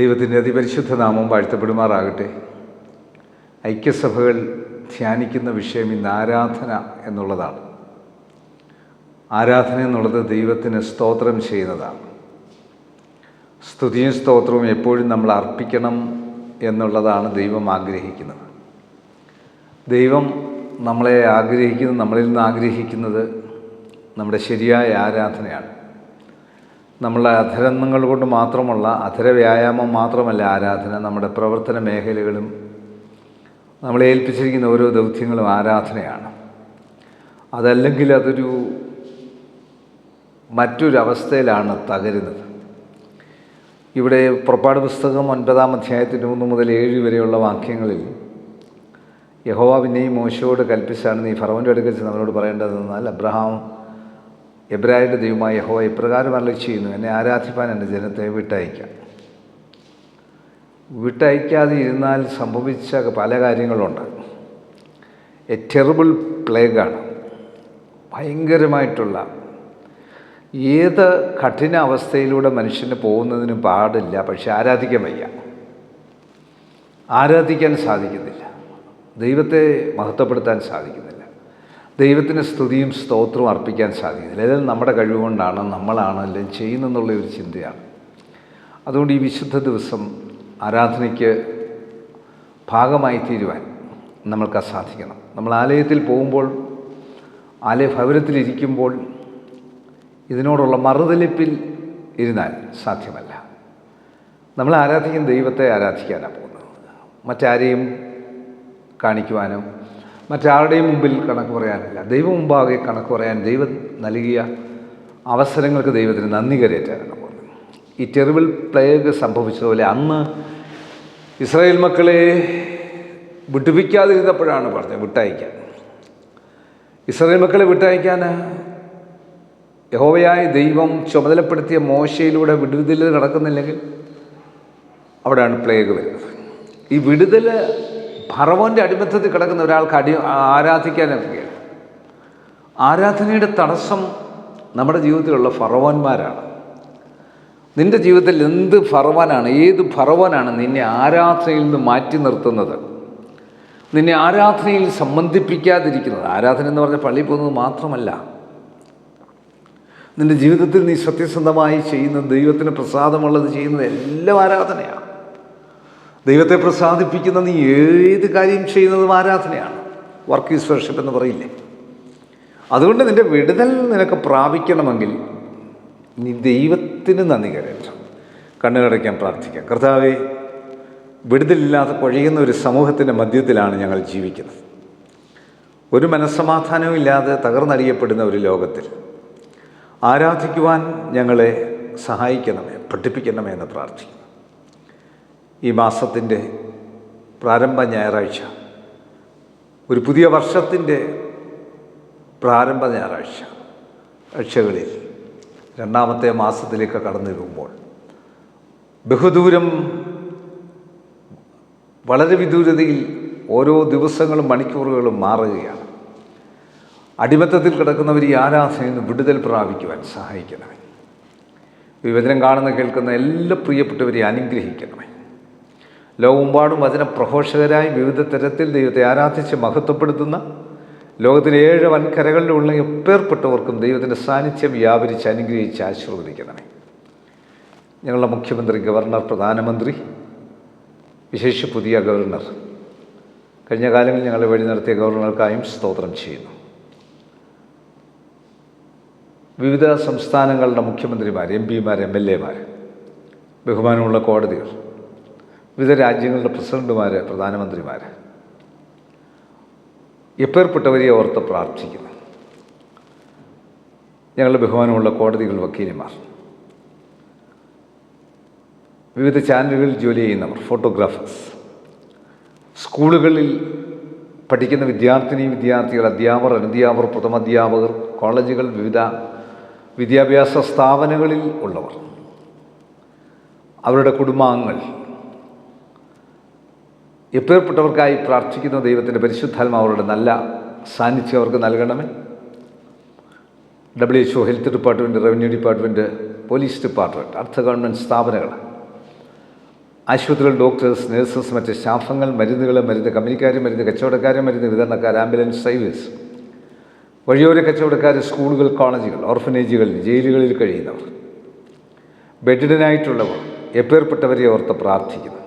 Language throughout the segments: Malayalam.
ദൈവത്തിന്റെ അതിപരിശുദ്ധ നാമം വാഴ്ത്തപ്പെടുമാറാകട്ടെ. ഐക്യസഭകൾ ധ്യാനിക്കുന്ന വിഷയം ഇന്ന് ആരാധന എന്നുള്ളതാണ്. ആരാധന എന്നുള്ളത് ദൈവത്തിന് സ്തോത്രം ചെയ്യുന്നതാണ്. സ്തുതിയും സ്തോത്രവും എപ്പോഴും നമ്മൾ അർപ്പിക്കണം എന്നുള്ളതാണ് ദൈവം ആഗ്രഹിക്കുന്നത്. ദൈവം നമ്മളെ ആഗ്രഹിക്കുന്നത് നമ്മളിൽ നിന്ന് ആഗ്രഹിക്കുന്നത് നമ്മുടെ ശരിയായ ആരാധനയാണ്. നമ്മളെ അധരങ്ങൾ കൊണ്ട് മാത്രമുള്ള അധര വ്യായാമം മാത്രമല്ല ആരാധന നമ്മുടെ പ്രവർത്തന മേഖലകളും നമ്മളെ ഏൽപ്പിച്ചിരിക്കുന്ന ഓരോ ദൗത്യങ്ങളും ആരാധനയാണ്. അതല്ലെങ്കിൽ അതൊരു മറ്റൊരവസ്ഥയിലാണ് തകരുന്നത്. ഇവിടെ പുറപ്പാട് പുസ്തകം ഒൻപതാം അധ്യായത്തിന്റെ മൂന്ന് മുതൽ ഏഴ് വരെയുള്ള വാക്യങ്ങളിൽ യഹോവ പിന്നെയും മോശയോട് കൽപ്പിച്ചാണ് നീ ഫറവന്റെ അടുക്കൽ നമ്മളോട് പറയേണ്ടതെന്നാൽ അബ്രഹാം എബ്രാഹിന്റെ ദൈവമായ യഹോവ ഇപ്രകാരം അല്ല ചെയ്യുന്നു എന്നെ ആരാധിപ്പാൻ എന്റെ ജനത്തെ വിട്ടയക്കാം വിട്ടയക്കാതെ ഇരുന്നാൽ സംഭവിച്ച പല കാര്യങ്ങളുണ്ട്. എ ടെറിബിൾ പ്ലേഗാണ് ഭയങ്കരമായിട്ടുള്ള. ഏത് കഠിന അവസ്ഥയിലൂടെ മനുഷ്യന് പോകുന്നതിന് പാടില്ല പക്ഷെ ആരാധിക്കാൻ വയ്യ. ആരാധിക്കാൻ സാധിക്കുന്നില്ല. ദൈവത്തെ മഹത്വപ്പെടുത്താൻ സാധിക്കുന്നില്ല. ദൈവത്തിന് സ്തുതിയും സ്തോത്രവും അർപ്പിക്കാൻ സാധിക്കുന്നില്ല. ഇതെല്ലാം നമ്മുടെ കഴിവുകൊണ്ടാണ് നമ്മളാണ് എല്ലാം ചെയ്യുന്നെന്നുള്ള ഒരു ചിന്തയാണ്. അതുകൊണ്ട് ഈ വിശുദ്ധ ദിവസം ആരാധനയ്ക്ക് ഭാഗമായി തീരുവാൻ നമ്മൾക്ക് സാധിക്കണം നമ്മൾ ആലയത്തിൽ പോകുമ്പോൾ ആലയ ഭവനത്തിലിരിക്കുമ്പോൾ ഇതിനോടുള്ള മറുതലിപ്പിൽ ഇരുന്നാൽ സാധ്യമല്ല. നമ്മൾ ആരാധിക്കുന്ന ദൈവത്തെ ആരാധിക്കാനാണ് പോകുന്നത്. മറ്റാരെയും കാണിക്കുവാനോ മറ്റാരുടെയും മുമ്പിൽ കണക്ക് പറയാനില്ല. ദൈവം മുമ്പാകെ കണക്ക് പറയാൻ ദൈവം നൽകിയ അവസരങ്ങൾക്ക് ദൈവത്തിന് നന്ദി കരയറ്റാനാണ് പോകുന്നത് ഈ ടെറിബിൾ പ്ലേഗ് സംഭവിച്ചതുപോലെ അന്ന് ഇസ്രായേൽ മക്കളെ വിട്ടുപിക്കാതിരുന്നപ്പോഴാണ് പറഞ്ഞത് വിട്ടയക്കാൻ. ഇസ്രായേൽ മക്കളെ വിട്ടയക്കാൻ യഹോവയായ ദൈവം ചുമതലപ്പെടുത്തിയ മോശയിലൂടെ വിടുതൽ നടക്കുന്നില്ലെങ്കിൽ അവിടെയാണ് പ്ലേഗ് വരുന്നത്. ഈ വിടുതൽ ഭറവോന്റെ അടിമത്തത്തിൽ കിടക്കുന്ന ഒരാൾക്ക് അടി ആരാധിക്കാനൊക്കെയാണ് ആരാധനയുടെ തടസ്സം നമ്മുടെ ജീവിതത്തിലുള്ള ഫറവോന്മാരാണ്. നിന്റെ ജീവിതത്തിൽ എന്ത് ഫറവാനാണ് ഏത് ഫറവാനാണ് നിന്നെ ആരാധനയിൽ നിന്ന് മാറ്റി നിർത്തുന്നത്? നിന്നെ ആരാധനയിൽ സംബന്ധിപ്പിക്കാതിരിക്കുന്നത്. ആരാധന എന്ന് പറഞ്ഞാൽ പള്ളിയിൽ പോകുന്നത് മാത്രമല്ല. നിന്റെ ജീവിതത്തിൽ നീ സത്യസന്ധമായി ചെയ്യുന്ന ദൈവത്തിന് പ്രസാദമുള്ളത് ചെയ്യുന്നത് എല്ലാം ആരാധനയാണ് ദൈവത്തെ പ്രസാദിപ്പിക്കുന്ന നീ ഏത് കാര്യം ചെയ്യുന്നതും ആരാധനയാണ്. വർക്ക് ഈസ് വർഷിപ്പ് എന്ന് പറയില്ലേ? അതുകൊണ്ട് നിന്റെ വിടുതൽ നിനക്ക് പ്രാപിക്കണമെങ്കിൽ നീ ദൈവത്തിന് നന്ദി കരയറ്റം കണ്ണുകടയ്ക്കാൻ പ്രാർത്ഥിക്കാം. കർത്താവെ വിടുതലില്ലാതെ കൊഴിയുന്ന ഒരു സമൂഹത്തിന്റെ മധ്യത്തിലാണ് ഞങ്ങൾ ജീവിക്കുന്നത്. ഒരു മനസ്സമാധാനവും ഇല്ലാതെ തകർന്നടിയപ്പെടുന്ന ഒരു ലോകത്തിൽ ആരാധിക്കുവാൻ ഞങ്ങളെ സഹായിക്കണമേ പഠിപ്പിക്കണമേ എന്ന് പ്രാർത്ഥിക്കുന്നു. ഈ മാസത്തിന്റെ പ്രാരംഭ ഞായറാഴ്ച. ഒരു പുതിയ വർഷത്തിന്റെ പ്രാരംഭ ഞായറാഴ്ച ആഴ്ചകളിൽ രണ്ടാമത്തെ മാസത്തിലേക്ക് കടന്നു വരുമ്പോൾ ബഹുദൂരം വളരെ വിദൂരതയിൽ ഓരോ ദിവസങ്ങളും മണിക്കൂറുകളും മാറുകയാണ്. അടിമത്തത്തിൽ കിടക്കുന്നവർ ഈ ആരാധനയിൽ നിന്ന് വിടുതൽ പ്രാപിക്കുവാൻ സഹായിക്കണമേ. വിവചനം കാണുന്ന കേൾക്കുന്ന എല്ലാ പ്രിയപ്പെട്ടവരെ അനുഗ്രഹിക്കണമേ. ലോകമെമ്പാടും വചന പ്രഘോഷകരായി വിവിധ തരത്തിൽ ദൈവത്തെ ആരാധിച്ച് മഹത്വപ്പെടുത്തുന്ന ലോകത്തിലെ ഏഴ് വൻകരകളിലുള്ള എപ്പേർപ്പെട്ടവർക്കും ദൈവത്തിന്റെ സാന്നിധ്യം വ്യാപരിച്ച് അനുഗ്രഹിച്ച് ആശീർവദിക്കണമേ. ഞങ്ങളുടെ മുഖ്യമന്ത്രി ഗവർണർ പ്രധാനമന്ത്രി വിശേഷ പുതിയ ഗവർണർ കഴിഞ്ഞ കാലങ്ങളിൽ ഞങ്ങളെ വഴി നടത്തിയ ഗവർണർക്കായും സ്തോത്രം ചെയ്യുന്നു. വിവിധ സംസ്ഥാനങ്ങളുടെ മുഖ്യമന്ത്രിമാർ എം പിമാർ എം എൽ എമാർ ബഹുമാനമുള്ള കോടതികൾ വിവിധ രാജ്യങ്ങളുടെ പ്രസിഡന്റുമാർ പ്രധാനമന്ത്രിമാർ എപ്പേർപ്പെട്ടവരെ ഓർത്ത് പ്രാർത്ഥിക്കുന്നു. ഞങ്ങളുടെ ബഹുമാനമുള്ള കോടതികൾ വക്കീലിമാർ വിവിധ ചാനലുകളിൽ ജോലി ചെയ്യുന്നവർ ഫോട്ടോഗ്രാഫേഴ്സ്. സ്കൂളുകളിൽ പഠിക്കുന്ന വിദ്യാർത്ഥിനി വിദ്യാർത്ഥികൾ അധ്യാപകർ അനധ്യാപകർ പ്രഥമാധ്യാപകർ കോളേജുകൾ വിവിധ വിദ്യാഭ്യാസ സ്ഥാപനങ്ങളിൽ ഉള്ളവർ. അവരുടെ കുടുംബാംഗങ്ങൾ എപ്പേർപ്പെട്ടവർക്കായി പ്രാർത്ഥിക്കുന്ന ദൈവത്തിന്റെ പരിശുദ്ധാത്മാവരുടെ നല്ല സാന്നിധ്യം അവർക്ക് നൽകണമേ. W H O health department revenue department police department അർദ്ധ ഗവൺമെന്റ് സ്ഥാപനങ്ങൾ ആശുപത്രികൾ ഡോക്ടേഴ്സ് നഴ്സസ് മറ്റ് സ്റ്റാഫങ്ങൾ മരുന്നുകൾ മരുന്ന് കമ്പനിക്കാർ മരുന്ന് കച്ചവടക്കാർ മരുന്ന് വിതരണക്കാർ ആംബുലൻസ് സർവീസ് വഴിയോര കച്ചവടക്കാർ സ്കൂളുകൾ കോളേജുകൾ ഓർഫനേജുകളിൽ ജയിലുകളിൽ കഴിയുന്നവർ ബെഡിഡനായിട്ടുള്ളവർ എപ്പേർപ്പെട്ടവരെ ഓർത്ത് പ്രാർത്ഥിക്കുന്നു.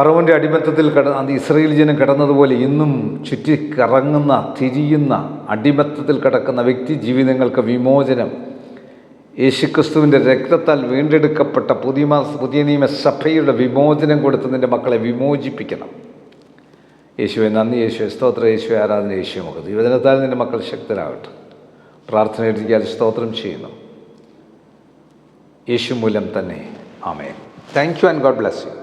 ഫറവന്റെ അടിമത്തത്തിൽ കട ഇസ്രയേൽ ജനം കിടന്നതുപോലെ ഇന്നും ചുറ്റിക്കറങ്ങുന്ന തിരിയുന്ന അടിമത്തത്തിൽ കിടക്കുന്ന വ്യക്തി ജീവിതങ്ങൾക്ക് വിമോചനം. യേശുക്രിസ്തുവിന്റെ രക്തത്താൽ വീണ്ടെടുക്കപ്പെട്ട പുതിയ പുതിയ നിയമ സഭയുടെ വിമോചനം കൊടുത്ത് നിന്റെ മക്കളെ വിമോചിപ്പിക്കണം. യേശുവെ നന്ദി യേശുവെ സ്തോത്ര യേശുവെ ആരാധന യേശുവെ മുഖത്ത് യുവജനത്താൽ നിന്റെ മക്കൾ ശക്തരാകട്ടെ. പ്രാർത്ഥനയിട്ടിരിക്കാൻ സ്തോത്രം ചെയ്യുന്നു. യേശു മൂലം തന്നെ. ആമേ thank you and God bless you